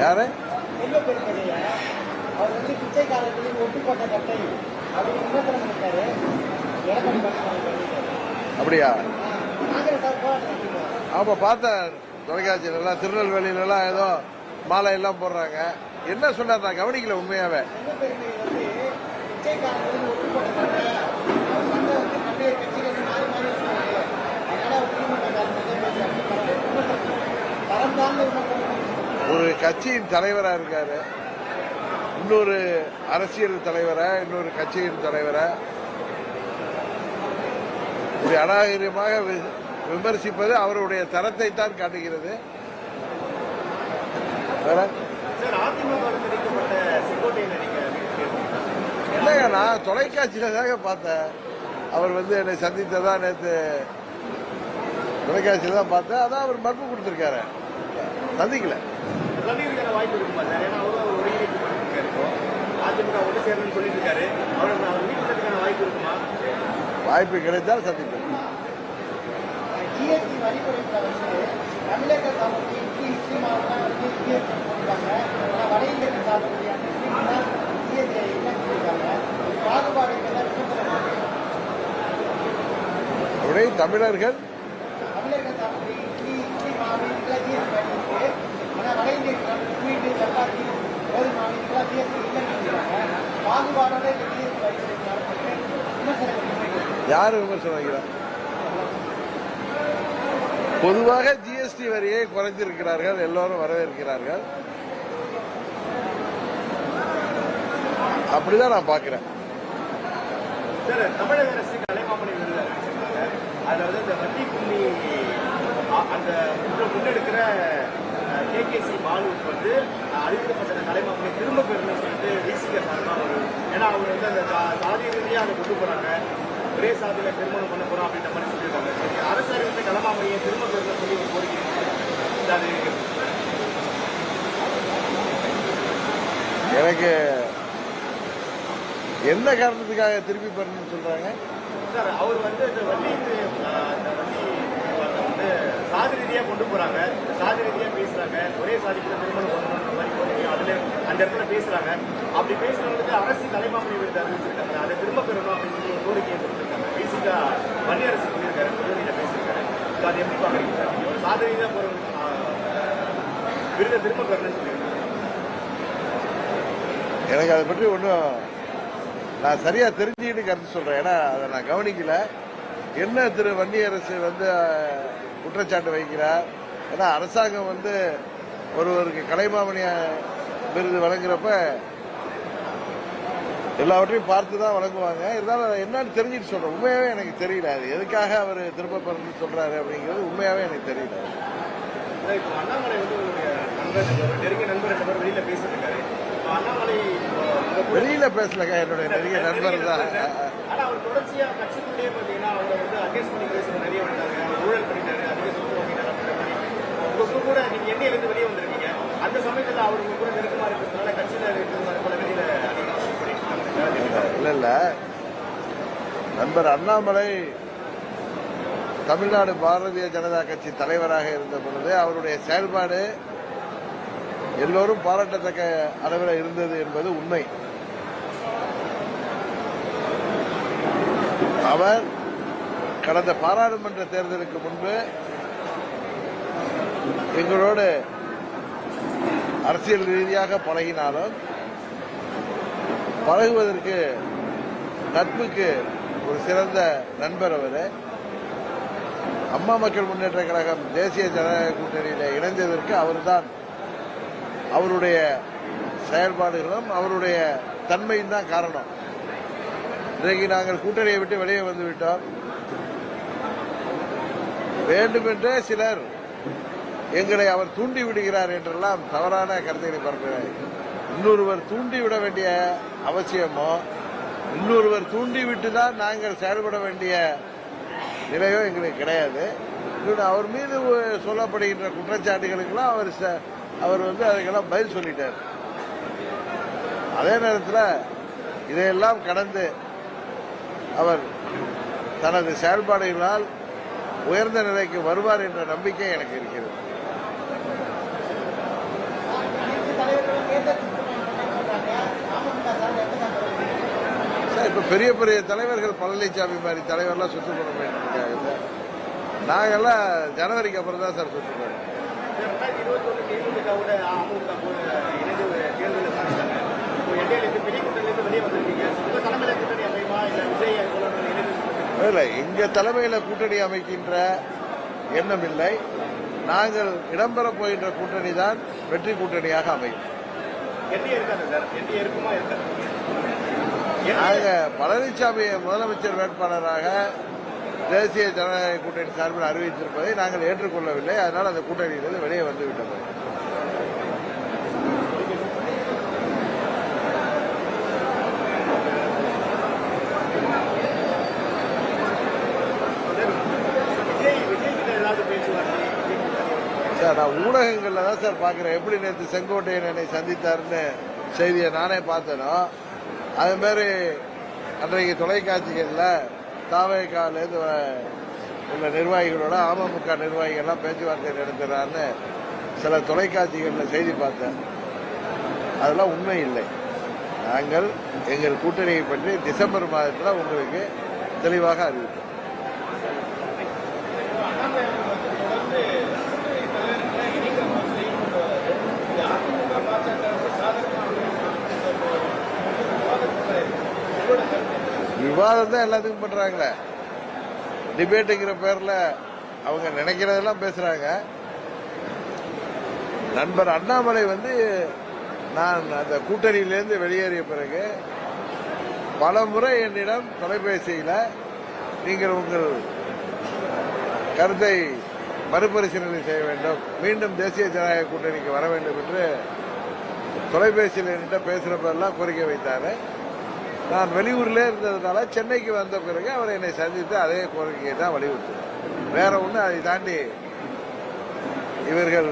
யாரு? அவர் வந்து பிச்சைக்காரர்களின் கட்டை விமர்சனம் பண்ணிட்டாரு எடப்பாடி அப்படியா? ஆமா பார்த்தேன். தொலைக்காட்சியிலலாம் திருநெல்வேலியிலலாம் ஏதோ மாலை எல்லாம் போடுறாங்க. என்ன சொன்னார் நான் கவனிக்கல உண்மையாவே என்ன பெருமை வந்து பிச்சைக்காரர்களின் ஒட்டு போட்ட கட்டை அவர் சண்டை வந்து பண்டைய கட்சிகள் மாறி மாறி வச்சுருக்காங்க அதனால அவர் திமுக தரம் தாழ்ந்த விமர்சனம் ஒரு கட்சியின் தலைவரா இருக்காரு. இன்னொரு அரசியல் தலைவரை இன்னொரு கட்சியின் தலைவரை. இப்படி அநாகரிகமாக விமர்சிப்பது அவருடைய தரத்தை தான் காட்டுகிறது இல்லைங்க நான் தொலைக்காட்சியில தாங்க பார்த்தேன். அவர் வந்து என்னை சந்தித்ததா நேற்று தொலைக்காட்சியில தான் பார்த்தேன். அதான் அவர் மறுப்பு கொடுத்திருக்காரு. சந்திக்கல. ரவிக்கான வாய்ப்பு இருக்குமா சார்? ஏன்னா அவரும் அவர் ஒருங்கிணைப்பு பண்ணிருக்காரு இப்போ அதிமுக ஒன்று சேரணும்னு சொல்லிட்டு இருக்காரு அவருக்கு அவர் மீட்கிறதுக்கான வாய்ப்பு இருக்குமா? வாய்ப்பு கிடைத்தால் சந்திப்பேன் ஜிஎஸ்டி வரி குறைப்புல வந்து தமிழக சாப்பிட்டு இட்லி இட்லி மாவுலாம் வந்து ஜிஎஸ்டி போட்டாங்க ஆனால் வட இந்தியர்கள் சாப்பிடக்கூடிய அந்த தான் ஜிஎஸ்டி இல்லை சொல்லியிருக்காங்க பாகுபாடு இதெல்லாம் விமர்சனம் இருக்கு. அப்படியே தமிழர்கள் தமிழர்கள் சாப்பிட்டு இட்லி இட்லி மாவு இதுக்கெல்லாம் ஜிஎஸ்டி வரி இருக்கு ஆனால் வட இந்தியர்கள் சாப்பிட்டு ஸ்வீட்டு சப்பாத்தி கோதுமை மாவு இதுக்கெல்லாம் ஜிஎஸ்டி இல்லைன்னு சொல்லியிருக்காங்க பாகுபாடோட இந்த ஜிஎஸ்டி வரி குறைப்பு விமர்சனம் இருக்கு. யார் விமர்சனம் வைக்கிறார் பொதுவாக ஜிஎஸ்டி வரியை குறைஞ்சிருக்கிறார்கள் எல்லோரும் வரவேற்கிறார்கள். அப்படிதான் நான் பார்க்கிறேன். தமிழக அரசு கலைமாமணி அதாவது இந்த வட்டி கும்மி அந்த முன்னெடுக்கிற கேகேசி பாலுவுக்கு வந்து அறிவிக்கப்பட்ட கலைமாமணி திரும்ப பெறணும்னு சொல்லிட்டு விசிக சார்பாக ஒரு ஏன்னா அவர் வந்து அந்த ஜாதி ரீதியாக அதை கொண்டு போறாங்க. ஒரே சாதியில திருமணம் பண்ண போறோம் அப்படின்ற மாதிரி சொல்லியிருக்காங்க. சரி, அரசு அறிவித்த கலைமாமணியை திரும்ப பெறணும்னு சொல்லி ஒரு கோரிக்கை. அது எனக்கு என்ன காரணத்துக்காக திருப்பி பெறணும்னு சொல்றாங்க? சார் அவர் வந்து இந்த வள்ளி வள்ளி சாதி ரீதியாக கொண்டு போறாங்க சாதி ரீதியாக பேசுறாங்க ஒரே சாதிக்கு திருமணம் பண்ணணுன்ற மாதிரி கோரிக்கை அதுல அந்த இடத்துல பேசுறாங்க. அப்படி பேசுறவங்களுக்கு அரசு தலைமாமணி விருது அறிவிச்சிருக்காங்க. அதை திரும்ப பெறணும் அப்படின்னு சொல்லி ஒரு கோரிக்கையை கொடுத்துருக்காங்க. பேசிக்கா மத்திய அரசு சொல்லியிருக்காரு முதலீட பேசியிருக்காரு. So அதை எப்படி பாக்குறீங்க சார் நீங்க ஒரு சாதி ரீதியாக போற விருதை திரும்ப பெறணும்னு சொல்லியிருக்காங்க. எனக்கு அதை பற்றி ஒன்றும் நான் சரியாக தெரிஞ்சுக்கிட்டு கருத்து சொல்கிறேன் ஏன்னா அதை நான் கவனிக்கல. என்ன திரு வன்னியரசு வந்து குற்றச்சாட்டு வைக்கிறார். ஏன்னா அரசாங்கம் வந்து ஒருவருக்கு கலைமாமணி விருது வழங்குறப்ப எல்லாவற்றையும் பார்த்து தான் வழங்குவாங்க. இருந்தாலும் அதை என்னன்னு தெரிஞ்சுட்டு சொல்கிறேன் உண்மையாவே எனக்கு தெரியல. அது எதுக்காக அவர் திரும்ப பிறந்து சொல்றாரு அப்படிங்கிறது உண்மையாவே எனக்கு தெரியல. இப்போ அண்ணாமலை வந்து நெருங்கிய நண்பர் ரெண்டு பேர் வெளியில பேசிட்டு வெளியில பேசலங்க என்னுடைய நெருங்கிய நண்பர் தான். இல்ல இல்ல. நண்பர் அண்ணாமலை தமிழ்நாடு பாரதிய ஜனதா கட்சி தலைவராக இருந்த பொழுது அவருடைய செயல்பாடு எல்லோரும் பாராட்டத்தக்க அளவில் இருந்தது என்பது உண்மை. அவர் கடந்த பாராளுமன்ற தேர்தலுக்கு முன்பு எங்களோடு அரசியல் ரீதியாக பழகினாலும் பழகுவதற்கு நட்புக்கு ஒரு சிறந்த நண்பர் அவர். அம்மா மக்கள் முன்னேற்ற கழகம் தேசிய ஜனநாயக கூட்டணியில் இணைந்ததற்கு அவர்தான் அவருடைய செயல்பாடுகளும் அவருடைய தன்மையும் தான் காரணம். இன்றைக்கு நாங்கள் கூட்டணியை விட்டு வெளியே வந்து விட்டோம். வேண்டுமென்றே சிலர் எங்களை அவர் தூண்டி விடுகிறார் என்றெல்லாம் தவறான கருத்துக்களை பரப்புகிறார். இன்னொருவர் தூண்டி விட வேண்டிய அவசியமோ இன்னொருவர் தூண்டி விட்டு தான் நாங்கள் செயல்பட வேண்டிய நிலையோ எங்களுக்கு கிடையாது. இன்னொன்று அவர் மீது சொல்லப்படுகின்ற குற்றச்சாட்டுகளுக்கெல்லாம் அவர் ச- அவர் வந்து அதுக்கெல்லாம் பதில் சொல்லிட்டார். அதே நேரத்தில் இதையெல்லாம் கடந்து அவர் தனது செயல்பாடுகளால் உயர்ந்த நிலைக்கு வருவார் என்ற நம்பிக்கை எனக்கு இருக்கிறது. சார் இப்ப பெரிய பெரிய தலைவர்கள் பழனிசாமி மாதிரி தலைவர்லாம் சுற்றுப்பயணம் பண்ணிட்டு நாங்கெல்லாம் ஜனவரிக்கு அப்புறம் தான் சார் சுற்றுப்பயணம் ரெண்டாயிரத்தி இப்போ வெளியே கூட்டணி அமையுமா இல்லை விஜய் இல்லை கூட்டணி அமைக்கின்ற எண்ணம் இல்லை. நாங்கள் இடம்பெற போகின்ற கூட்டணி தான் வெற்றி கூட்டணியாக அமையும். நாங்கள் பழனிசாமி முதலமைச்சர் வேட்பாளராக தேசிய ஜனநாயக கூட்டணி சார்பில் அறிவித்திருப்பதை நாங்கள் ஏற்றுக்கொள்ளவில்லை. அதனால் அந்த கூட்டணியிலிருந்து வெளியே வந்துவிட்டது சார் நான் ஊடகங்களில் தான் சார் பார்க்குறேன். எப்படி நேற்று செங்கோட்டையன் என்னை சந்தித்தாருன்னு செய்தியை நானே பார்த்தேனோ அதுமாரி அன்றைக்கு தொலைக்காட்சிகளில் தாவேக்காலேருந்து உள்ள நிர்வாகிகளோட அமமுக நிர்வாகிகள்லாம் பேச்சுவார்த்தை நடத்துகிறான்னு சில தொலைக்காட்சிகளில் செய்தி பார்த்தேன். அதெல்லாம் உண்மை இல்லை. நாங்கள் எங்கள் கூட்டணியை பற்றி டிசம்பர் மாதத்தில் உங்களுக்கு தெளிவாக அறிவிப்போம். விவாதம் தான் எல்லாத்துக்கும் பண்றாங்களே டிபேட்டுங்கிற பேர்ல அவங்க நினைக்கிறதெல்லாம் பேசுறாங்க. நண்பர் அண்ணாமலை வந்து நான் அந்த கூட்டணியிலேருந்து வெளியேறிய பிறகு பல முறை என்னிடம் தொலைபேசியில் நீங்கள் உங்கள் கருத்தை மறுபரிசீலனை செய்ய வேண்டும். மீண்டும் தேசிய ஜனநாயக கூட்டணிக்கு வர வேண்டும் என்று தொலைபேசியில் என்கிட்ட பேசுகிறப்பெல்லாம் கோரிக்கை வைத்தாரு. நான் வெளியூரில் இருந்ததுனால சென்னைக்கு வந்த பிறகு அவர் என்னை சந்தித்து அதே கோரிக்கையை தான் வலியுறுத்தினார். வேற ஒன்று அதை தாண்டி இவர்கள்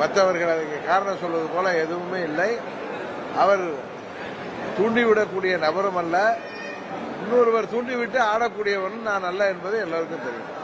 மற்றவர்கள் அதுக்கு காரணம் சொல்வது போல எதுவுமே இல்லை. அவர் தூண்டிவிடக்கூடிய நபரும் அல்ல. இன்னொருவர் தூண்டிவிட்டு ஆடக்கூடியவன் நான் அல்ல என்பது எல்லாருக்கும் தெரியும்.